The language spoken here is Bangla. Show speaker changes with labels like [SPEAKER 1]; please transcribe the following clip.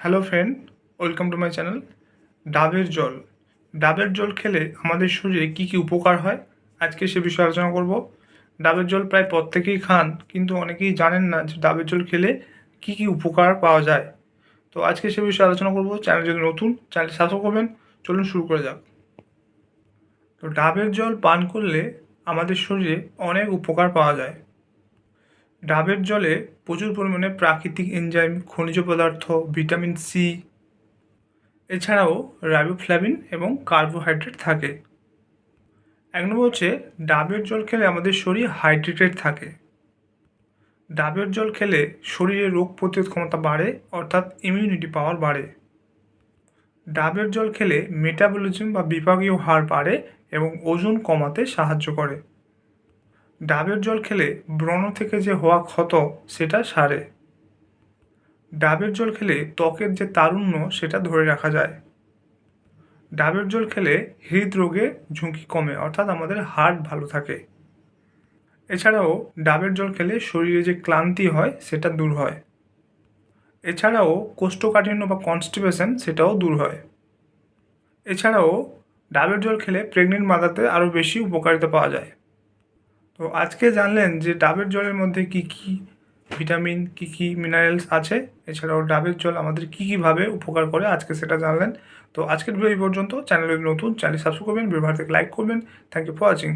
[SPEAKER 1] Hello friend welcome to my channel ডাবের জল। ডাবের জল খেলে আমাদের শরীরে কী কী উপকার হয়? আজকে সে বিষয়ে আলোচনা করব। ডাবের জল প্রায় প্রত্যেকেই খান, কিন্তু অনেকেই জানেন না যে ডাবের জল খেলে কী কী উপকার পাওয়া যায়। তো আজকে সে বিষয়ে আলোচনা করব। চ্যানেল যদি নতুন চ্যানেল সাবস্ক্রাইব করবেন। চলুন শুরু করে যাক। তো ডাবের জল পান করলে আমাদের শরীরে অনেক উপকার পাওয়া যায়। ডাবের জলে প্রচুর পরিমাণে প্রাকৃতিক এনজাইম খনিজ পদার্থ ভিটামিন সি এছাড়াও রাইবোফ্লাভিন এবং কার্বোহাইড্রেট থাকে। এক নম্বর হচ্ছে, ডাবের জল খেলে আমাদের শরীর হাইড্রেটেড থাকে। ডাবের জল খেলে শরীরে রোগ প্রতিরোধ ক্ষমতা বাড়ে, অর্থাৎ ইমিউনিটি পাওয়ার বাড়ে। ডাবের জল খেলে মেটাবলিজম বা বিভাগীয় হার বাড়ে এবং ওজন কমাতে সাহায্য করে। ডাবের জল খেলে ব্রণ থেকে যে হওয়া ক্ষত, সেটা সারে। ডাবের জল খেলে ত্বকের যে তারুণ্য, সেটা ধরে রাখা যায়। ডাবের জল খেলে হৃদরোগে ঝুঁকি কমে, অর্থাৎ আমাদের হার্ট ভালো থাকে। এছাড়াও ডাবের জল খেলে শরীরে যে ক্লান্তি হয়, সেটা দূর হয়। এছাড়াও কোষ্ঠকাঠিন্য বা কনস্টিপেশন সেটাও দূর হয়। এছাড়াও ডাবের জল খেলে প্রেগনেন্ট মাদাতে আরও বেশি উপকারিতা পাওয়া যায়। তো আজকে জানলেন যে ডাবের জলের মধ্যে কি কি ভিটামিন, কি কি মিনারেলস আছে? এছাড়াও ডাবের জল আমাদের কী কীভাবে উপকার করে, আজকে সেটা জানলেন। তো আজকের ভিডিও এই পর্যন্ত। চ্যানেলে নতুন চ্যানেল সাবস্ক্রাইব করবেন ভিডিও ভালো লাইক করবেন। Thank you for watching